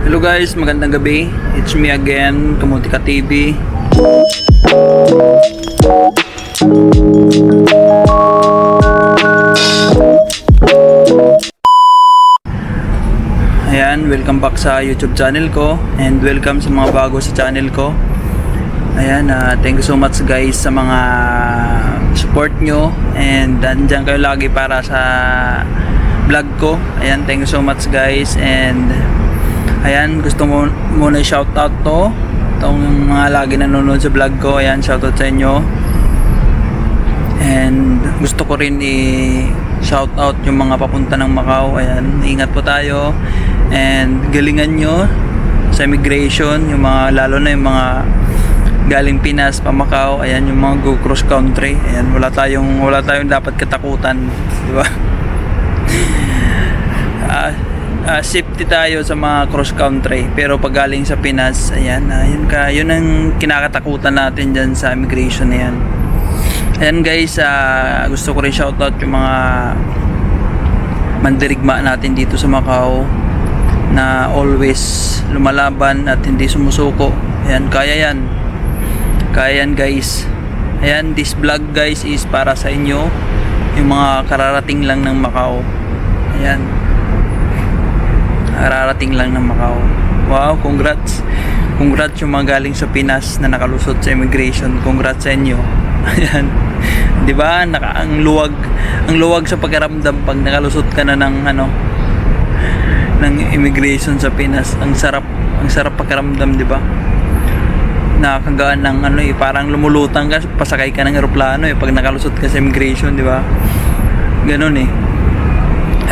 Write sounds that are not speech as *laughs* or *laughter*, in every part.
Hello guys, magandang gabi. It's me again, Kamutika TV. Ayan, welcome back sa YouTube channel ko and welcome sa mga bago sa channel ko. Ayan, ah, thank you so much guys sa mga support nyo and andyan kayo lagi para sa vlog ko. Ayan, thank you so much guys and Ayan, gusto mo muna i-shoutout to. Itong mga lagi nanonood sa vlog ko. Ayan, shoutout sa inyo. And gusto ko rin i-shoutout yung mga papunta ng Macau. Ayan, ingat po tayo. And galingan nyo sa immigration, yung mga lalo na yung mga galing Pinas pa Macau, ayan yung mga go cross country. Ayan, wala tayong wala tayong dapat katakutan, di ba? uh, uh, safe 150 tayo sa mga cross country pero pag galing sa Pinas ayan ah, ayun ka yun ang kinakatakutan natin diyan sa immigration na yan. Ayan guys uh, gusto ko rin shoutout yung mga mandirigma natin dito sa Macau na always lumalaban at hindi sumusuko. Ayan kaya yan. Kaya yan guys. Ayan this vlog guys is para sa inyo yung mga kararating lang ng Macau. Ayan. Ararating lang ng Macau. Wow, congrats. Congrats yung mga galing sa Pinas na nakalusot sa immigration. Congrats sa inyo. *laughs* Ayan. 'Di ba? Naka ang luwag, ang luwag sa pagkaramdam pag nakalusot ka na ng ano ng immigration sa Pinas. Ang sarap, ang sarap pakiramdam, 'di ba? Nakakagaan ng ano eh, parang lumulutang ka, pasakay ka ng eroplano eh pag nakalusot ka sa immigration, 'di ba? Ganun eh.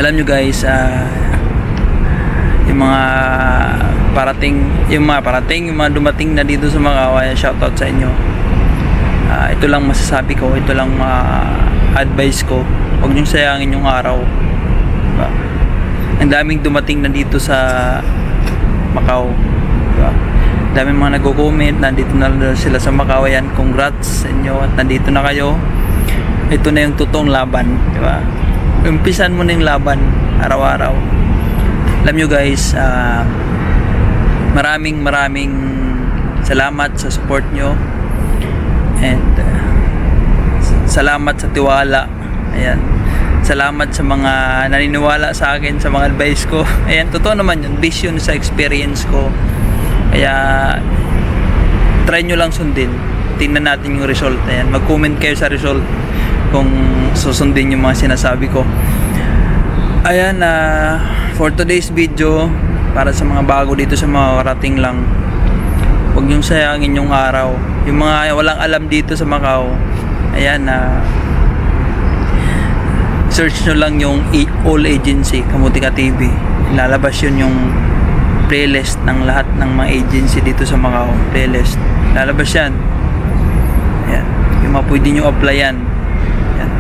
Alam nyo guys, ah yung mga parating yung mga parating yung mga dumating na dito sa mga shoutout sa inyo. Ah, ito lang masasabi ko ito lang ah, advice ko. Huwag niyong sayangin yung araw. Diba? ang daming dumating na dito sa Macau. Diba? daming mga nagko-comment nandito na sila sa Macau. Ayan congrats sa inyo at nandito na kayo. Ito na yung totoong laban diba? umpisan mo na yung laban araw-araw alam nyo guys ah, maraming maraming salamat sa support nyo. And ah, salamat sa tiwala. Ayan. Salamat sa mga naniniwala sa akin sa mga advice ko. *laughs* Ayan totoo naman yun. Based yun sa experience ko. Kaya try nyo lang sundin. Tingnan natin yung result. Ayan mag comment kayo sa result kung susundin yung mga sinasabi ko. Ayan na for today's video para sa mga bago dito sa mga karating lang huwag niyong sayangin yung araw. Yung mga walang alam dito sa Macau ayan na search nyo lang yung all agency Kamutika TV lalabas yun yung playlist ng lahat ng mga agency dito sa Macau. Playlist. Lalabas yan. Ayan. Yung mga pwede nyo applyan. Ayan.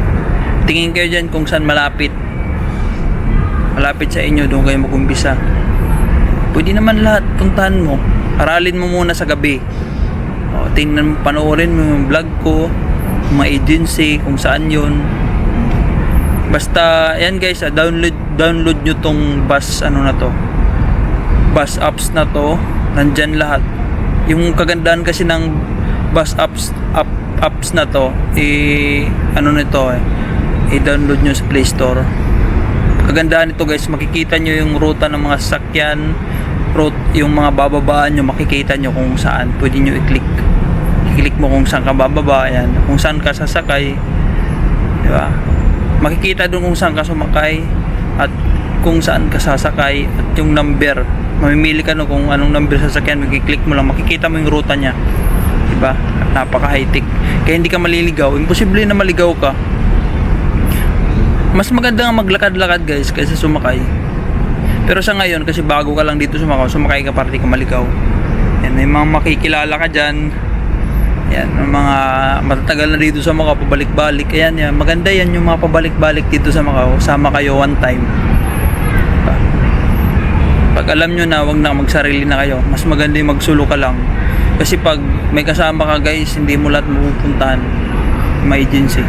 tingin kayo dyan kung saan malapit malapit sa inyo doon kayo mag-umpisa. Pwede naman lahat puntahan mo. Aralin mo muna sa gabi. O, tingnan panoorin mo yung vlog ko mga agency kung saan yun. Basta yan guys ah, download download nyo tong bus ano na to. Bus apps na to. Nandyan lahat. Yung kagandahan kasi ng bus apps app, apps na to eh ano nito eh i-download nyo sa Play Store kagandahan nito guys. Makikita nyo yung ruta ng mga sasakyan route, yung mga bababaan nyo makikita nyo kung saan. Pwede nyo i-click. I-click mo kung saan ka bababa yan kung saan ka sasakay di ba? Makikita doon kung saan ka sumakay at kung saan ka sasakay at yung number. Mamimili ka no kung anong number sasakyan magkiklik mo lang. Makikita mo yung ruta niya. Di ba? At napaka high tech kaya hindi ka maliligaw. Imposible na maligaw ka mas maganda nga maglakad-lakad guys kaysa sumakay. Pero sa ngayon kasi bago ka lang dito sumakay sumakay ka para di ka maligaw yan may mga makikilala ka dyan. Yan mga matatagal na dito sa Macau pabalik-balik. Ayan yan maganda yan yung mga pabalik-balik dito sa Macau sama kayo one time. Pag alam nyo na wag na magsarili na kayo. Mas maganda yung magsulo ka lang. Kasi pag may kasama ka guys hindi mo lahat mapupuntahan. May agency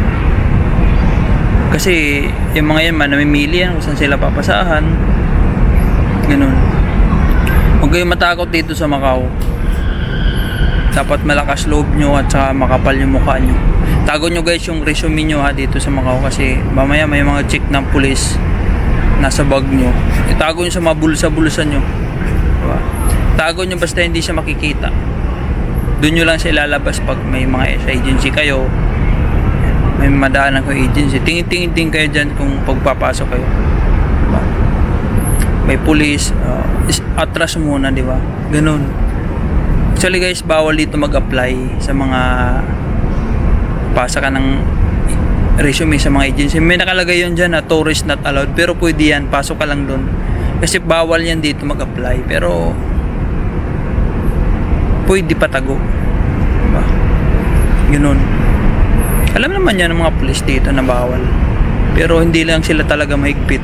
kasi yung mga yan man namimili yan kung saan sila papasahan ganun huwag kayong matakot dito sa Macau. Dapat malakas loob nyo at saka makapal yung mukha nyo. Tago nyo guys yung resume nyo ha dito sa Macau kasi mamaya may mga check ng pulis nasa bag nyo. Itago nyo sa mga bulsa-bulsa nyo. Diba? Tago nyo basta hindi siya makikita. Doon nyo lang siya ilalabas pag may mga agency kayo. May madaanan kayo agency. Tingin-tingin kayo dyan kung pagpapasok kayo. Diba? May pulis. Uh, atras muna, di ba? Ganun. Actually guys, bawal dito mag-apply sa mga pasa ka ng resume sa mga agency. May nakalagay yun dyan na tourist not allowed. Pero pwede yan, pasok ka lang doon. Kasi bawal yan dito mag-apply. Pero pwede patago. Diba? Ganun. Alam naman yan ng mga pulis dito na bawal. Pero hindi lang sila talaga mahigpit.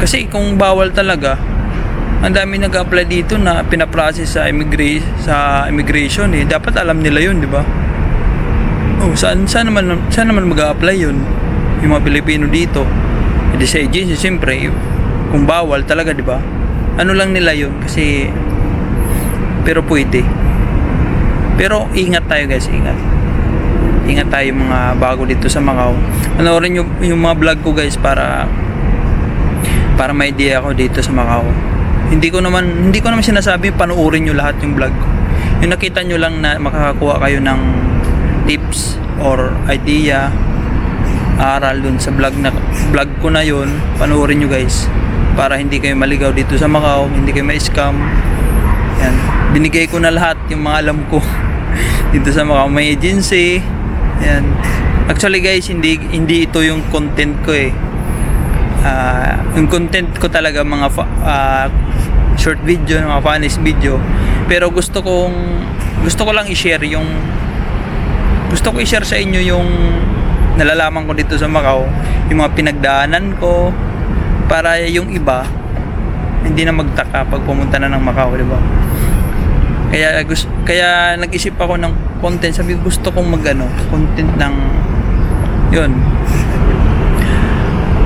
Kasi kung bawal talaga, ang dami nag-apply dito na pinaprocess sa immigra- sa immigration eh. Dapat alam nila 'yun, di ba? Oh, saan saan naman saan naman mag-apply 'yun? Yung mga Pilipino dito. Hindi sa agency siyempre kung bawal talaga, di ba? Ano lang nila 'yun kasi pero pwede. Pero ingat tayo guys, ingat. Ingat tayo mga bago dito sa Macau. Panoorin yung, yung mga vlog ko guys para para may idea ako dito sa Macau. Hindi ko naman hindi ko naman sinasabi panoorin niyo lahat yung vlog ko. Yung nakita niyo lang na makakakuha kayo ng tips or idea aral dun sa vlog na vlog ko na yun panoorin nyo guys para hindi kayo maligaw dito sa Macau hindi kayo ma-scam yan binigay ko na lahat yung mga alam ko *laughs* dito sa Macau may agency yan actually guys hindi hindi ito yung content ko eh Ah, yung content ko talaga mga ah, short video, mga funnies video. Pero gusto kong gusto ko lang i-share yung gusto ko i-share sa inyo yung nalalaman ko dito sa Macau, yung mga pinagdaanan ko para yung iba hindi na magtaka pag pumunta na ng Macau, di ba? Kaya gusto kaya nag-isip ako ng content, sabi gusto kong magano, content ng yun,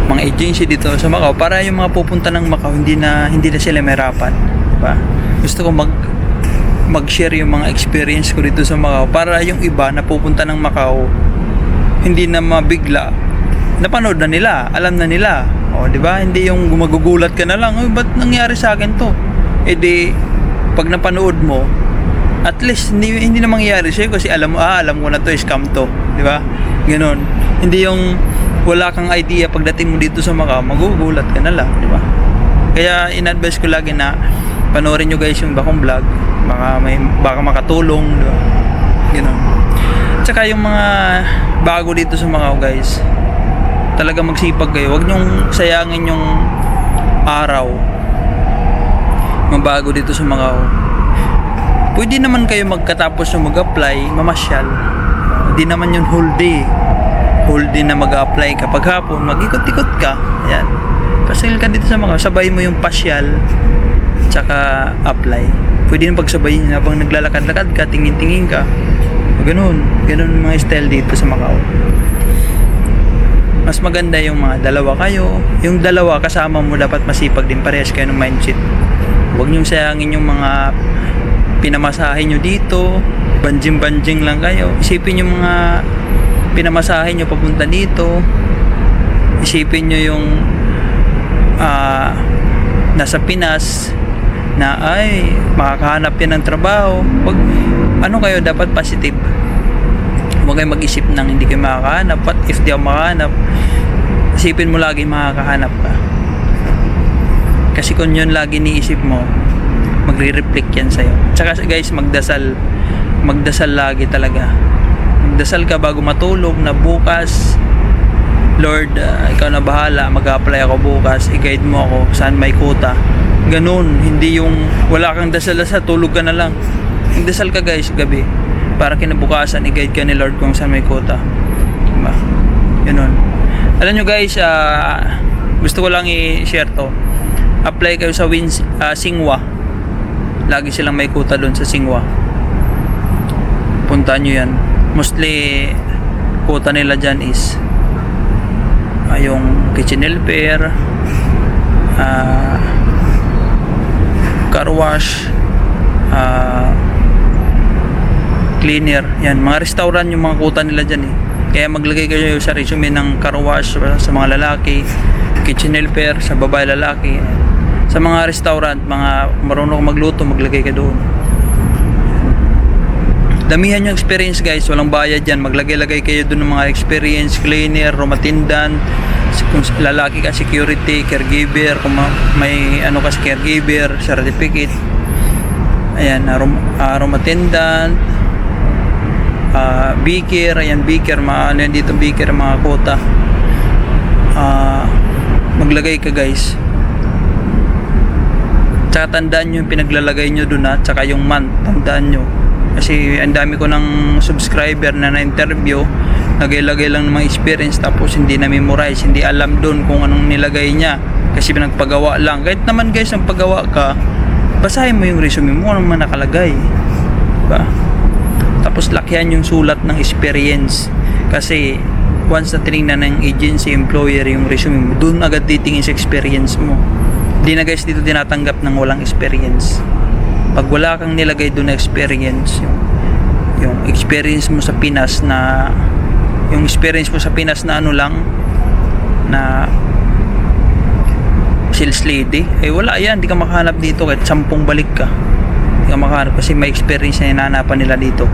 mga agency dito sa Macau para yung mga pupunta ng Macau hindi na hindi na sila mahirapan, di ba? Gusto ko mag mag-share yung mga experience ko dito sa Macau para yung iba na pupunta ng Macau hindi na mabigla napanood na nila, alam na nila. O, di ba? Hindi yung magugulat ka na lang, "Uy, ba't nangyari sa akin to?" Eh di, pag napanood mo, at least hindi hindi na mangyayari sa'yo kasi alam mo, ah, alam ko na to, scam to, di ba? Ganon. Hindi yung wala kang idea pagdating mo dito sa Macau, magugulat ka na lang, di ba? Kaya in-advise ko lagi na panoorin nyo guys yung bakong vlog, baka may baka makatulong, di ba? Ganon. Tsaka yung mga bago dito sa Macau guys, talaga magsipag kayo. Huwag nyong sayangin yung araw. Mga bago dito sa Macau. Pwede naman kayo magkatapos yung mag-apply, mamasyal. Hindi naman yun whole day. Whole day na mag-apply kapag hapon, mag-ikot-ikot ka. Yan. Pasil ka dito sa Macau, sabay mo yung pasyal tsaka apply. Pwede nang pagsabayin habang naglalakad-lakad ka, tingin-tingin ka. Ganun. Ganun mga style dito sa Macau mas maganda yung mga dalawa kayo. Yung dalawa kasama mo dapat masipag din parehas kayo ng mindset. Huwag niyong sayangin yung mga pinamasahe nyo dito. Banjing-banjing lang kayo. Isipin yung mga pinamasahe nyo papunta dito. Isipin nyo yung ah, nasa Pinas na ay makakahanap yan ng trabaho. Wag, ano kayo dapat positive huwag kayo mag-isip ng hindi kayo makakahanap what if di ako makahanap isipin mo lagi makakahanap ka kasi kung yun lagi niisip mo magre-reflect yan sa'yo tsaka guys magdasal magdasal lagi talaga magdasal ka bago matulog na bukas Lord, ah, ikaw na bahala, mag-apply ako bukas, i-guide mo ako saan may kuta. Ganun, hindi yung wala kang dasal sa tulog ka na lang. Magdasal ka guys, gabi para kinabukasan i-guide ka ni Lord kung saan may kota. Diba? Ganun. Alam nyo guys, ah, gusto ko lang i-share to. Apply kayo sa Wins, ah, Singwa. Lagi silang may kuta doon sa Singwa. Punta nyo yan. Mostly, kuta nila dyan is ah, yung kitchen helper, ah, wash, ah, cleaner. Yan, mga restaurant yung mga kuta nila dyan eh. Kaya maglagay kayo sa resume ng car wash sa mga lalaki, kitchen helper sa babae lalaki. Sa mga restaurant, mga marunong magluto, maglagay ka doon. Damihan yung experience guys, walang bayad yan. Maglagay-lagay kayo doon ng mga experience, cleaner, room attendant, kung lalaki ka security, caregiver, kung ma- may ano ka caregiver, certificate. Ayan, uh, room, uh, room attendant, uh, beaker, ayan beaker, mga ano yan dito beaker, mga kota. Ah, maglagay ka guys. Tsaka tandaan nyo yung pinaglalagay nyo doon ha, tsaka yung month, tandaan nyo. Kasi ang dami ko ng subscriber na na-interview, lagay-lagay lang ng mga experience tapos hindi na memorize, hindi alam doon kung anong nilagay niya. Kasi pinagpagawa lang. Kahit naman guys, ang paggawa ka, basahin mo yung resume mo, ano man nakalagay. Diba? Tapos lakihan yung sulat ng experience. Kasi once na tinignan ng agency, employer yung resume mo, doon agad titingin sa experience mo. Hindi na guys dito tinatanggap ng walang experience. Pag wala kang nilagay doon na experience, yung, yung experience mo sa Pinas na yung experience mo sa Pinas na ano lang na sales lady, eh wala yan, di ka makahanap dito kahit sampung balik ka. Di ka makahanap kasi may experience na hinahanapan nila dito.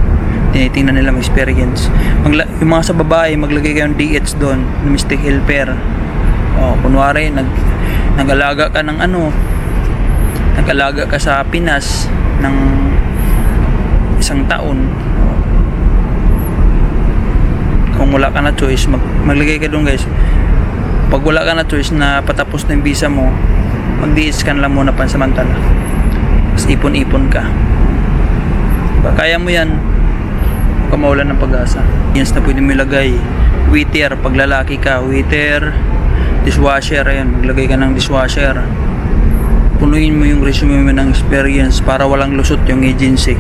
Tinitingnan nila may experience. Magla- yung mga sa babae, maglagay kayo ng DH doon, domestic helper. O, kunwari, nag, nag-alaga ka ng ano, nag-alaga ka sa Pinas ng isang taon. Kung wala ka na choice, mag, maglagay ka doon guys. Pag wala ka na choice na patapos na yung visa mo, mag-DH ka lang muna pansamantala. Tapos ipon-ipon ka. Diba? Kaya mo yan. Huwag ka ng pag-asa. Yes na pwede mo ilagay. Waiter, pag lalaki ka, waiter, dishwasher, ayan, maglagay ka ng dishwasher. Punuin mo yung resume mo ng experience para walang lusot yung agency.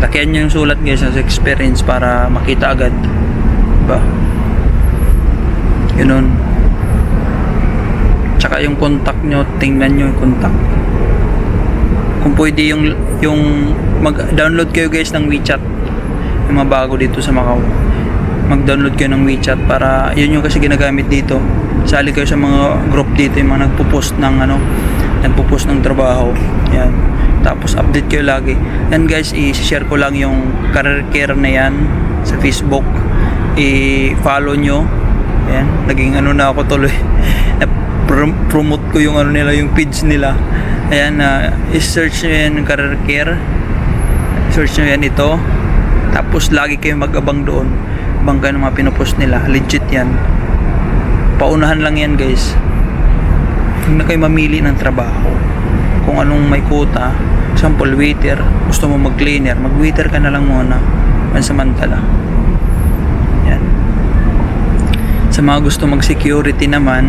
Lakihan nyo yung sulat guys sa experience para makita agad. Diba? Ganun. Tsaka yung contact nyo, tingnan nyo yung contact. Kung pwede yung, yung mag-download kayo guys ng WeChat. Yung mga bago dito sa Macau. Mag-download kayo ng WeChat para, yun yung kasi ginagamit dito. Sali kayo sa mga group dito, yung mga nagpo-post ng ano, nagpo-post ng trabaho. Yan. Tapos update kayo lagi. And guys, i-share ko lang yung career care na yan sa Facebook. I-follow nyo. Ayan, naging ano na ako tuloy. *laughs* Na-promote ko yung ano nila, yung page nila. Ayan, na i-search nyo yan career care. Search nyo yan ito. Tapos lagi kayo mag-abang doon. Bangga ng mga pinopost nila. Legit yan. Paunahan lang yan guys. Huwag na kayo mamili ng trabaho. Kung anong may quota. Example, waiter. Gusto mo mag-cleaner. Mag-waiter ka na lang muna. Pansamantala. Yan. Sa mga gusto mag-security naman,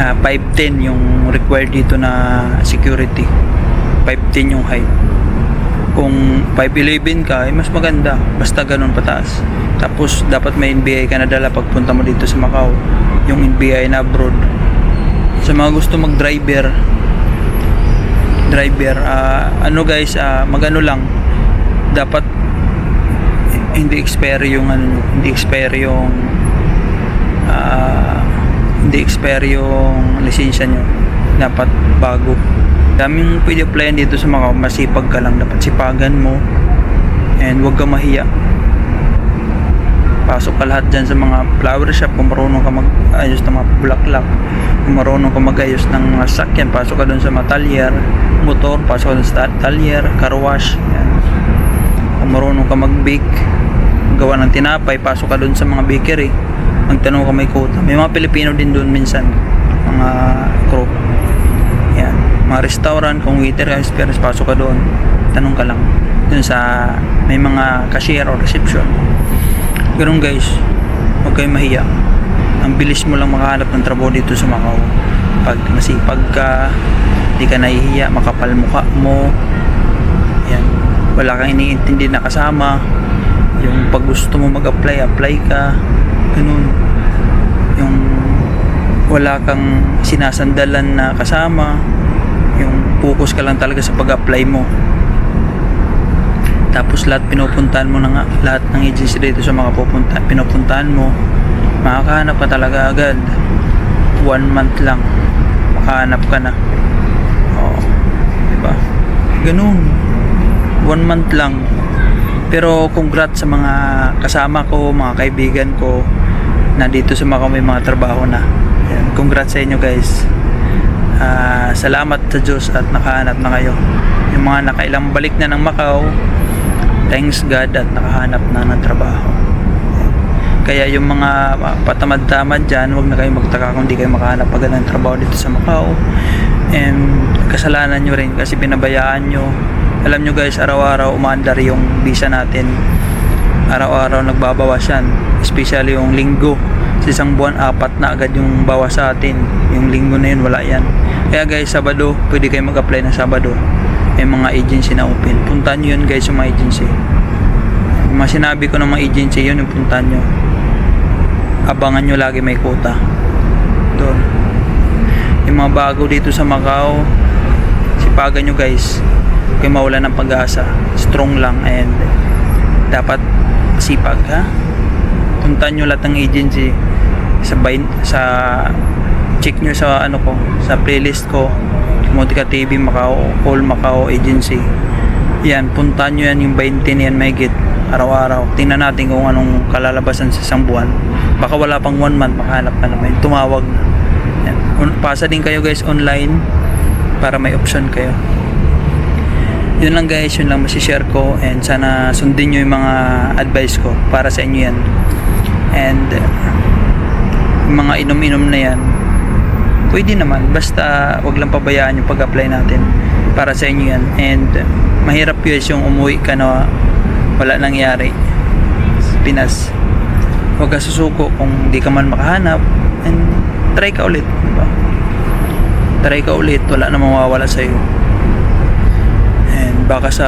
ah, 5'10 yung required dito na security. 5'10 yung height. Kung 5'11 ka, eh, mas maganda. Basta ganun pataas. Tapos, dapat may NBI ka na dala pagpunta mo dito sa Macau. Yung NBI na abroad. Sa mga gusto mag-driver, driver, ah, ano guys, ah, magano lang, dapat hindi expire yung ano hindi expire yung ah, hindi expire yung lisensya nyo. Dapat bago. Daming pwede applyan dito sa mga masipag ka lang. Dapat sipagan mo. And huwag ka mahiya pasok ka lahat dyan sa mga flower shop. Kung marunong ka mag-ayos ng mga bulaklak kung marunong ka mag-ayos ng mga sakyan pasok ka dun sa mga motor pasok ka dun sa talyer car wash yan. kung marunong ka mag-bake gawa ng tinapay pasok ka dun sa mga bakery. Magtanong ka may quota. May mga Pilipino din dun minsan mga crew yan. Mga restaurant kung waiter ka experience pasok ka doon tanong ka lang dun sa may mga cashier or reception ganun guys. Huwag kayong mahiya. Ang bilis mo lang makahanap ng trabaho dito sa Macau. Pag masipag ka di ka nahihiya makapal mukha mo. Yan. Wala kang iniintindi na kasama. Yung pag gusto mo mag-apply apply ka. Ganun. Yung wala kang sinasandalan na kasama. Yung focus ka lang talaga sa pag-apply mo tapos lahat pinupuntahan mo nga lahat ng agency dito sa mga pupunta, pinupuntahan mo makakahanap ka talaga agad. One month lang makahanap ka na. Oo diba? Ganun. One month lang. Pero congrats sa mga kasama ko mga kaibigan ko na dito sa mga may mga trabaho na. Yan. congrats sa inyo guys. Ah, salamat sa Diyos at nakahanap na kayo. Yung mga nakailang balik na ng Macau thanks God at nakahanap na ng trabaho. Kaya yung mga patamad-tamad dyan huwag na kayo magtaka kung di kayo makahanap agad ng trabaho dito sa Macau. And kasalanan nyo rin kasi pinabayaan nyo. Alam nyo guys araw-araw umaandar yung visa natin. Araw-araw nagbabawas yan. Especially yung linggo. Sa isang buwan apat na agad yung bawas sa atin. Yung linggo na yun wala yan. Kaya guys Sabado pwede kayo mag-apply ng Sabado may mga agency na open. Puntahan nyo yun guys yung mga agency. Yung mga sinabi ko ng mga agency yun yung puntahan nyo. Abangan nyo lagi may quota. Doon. Yung mga bago dito sa Macau sipagan nyo guys. Huwag kayo mawala ng pag-asa. Strong lang and dapat sipag ha? Puntahan nyo lahat ng agency sa sa check nyo sa ano ko sa playlist ko Motica TV Macau All Macau Agency. Yan puntahan nyo yan yung 20 na yan may araw-araw. Tingnan natin kung anong kalalabasan sa isang buwan. Baka wala pang one month makahanap ka naman tumawag na. Yan. Pasa din kayo guys online para may option kayo. Yun lang guys. Yun lang masishare ko. And sana sundin nyo yung mga advice ko para sa inyo yan. And uh, mga inom-inom na yan pwede naman. Basta wag lang pabayaan yung pag-apply natin para sa inyo yan. And mahirap guys yung umuwi ka na wala nangyari. Pinas. Huwag ka susuko kung di ka man makahanap. And try ka ulit diba? try ka ulit. Wala na mawawala sa'yo. And baka sa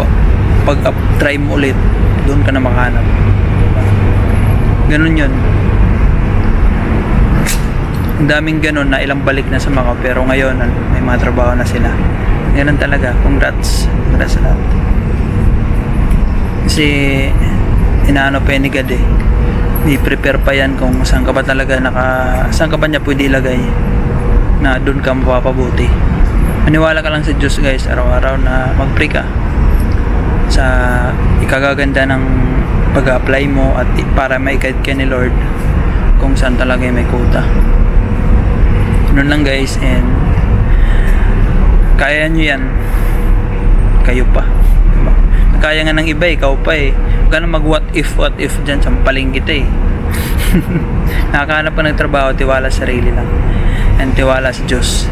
pa- pag up, try mo ulit. Doon ka na makahanap. Ganun yun ang daming ganun na ilang balik na sa mga pero ngayon may mga trabaho na sila. Ganun talaga. Congrats. Congrats sa lahat. Kasi inaano pa ni God eh. I-prepare pa yan kung saan ka ba talaga naka saan ka ba niya pwede ilagay na doon ka mapapabuti. Maniwala ka lang sa Diyos guys. Araw-araw na mag-pray ka sa ikagaganda ng pag-apply mo at para ma-guide ka ni Lord kung saan talaga may quota Ganun lang guys and kaya nyo yan. Kayo pa. Diba? kaya nga ng iba ikaw pa eh. Na mag what if what if dyan. Sampaling kita eh. *laughs* Nakakahanap pa ng trabaho tiwala sa sarili lang. And tiwala sa Diyos.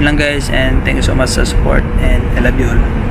Yun lang guys and thank you so much sa support and I love you all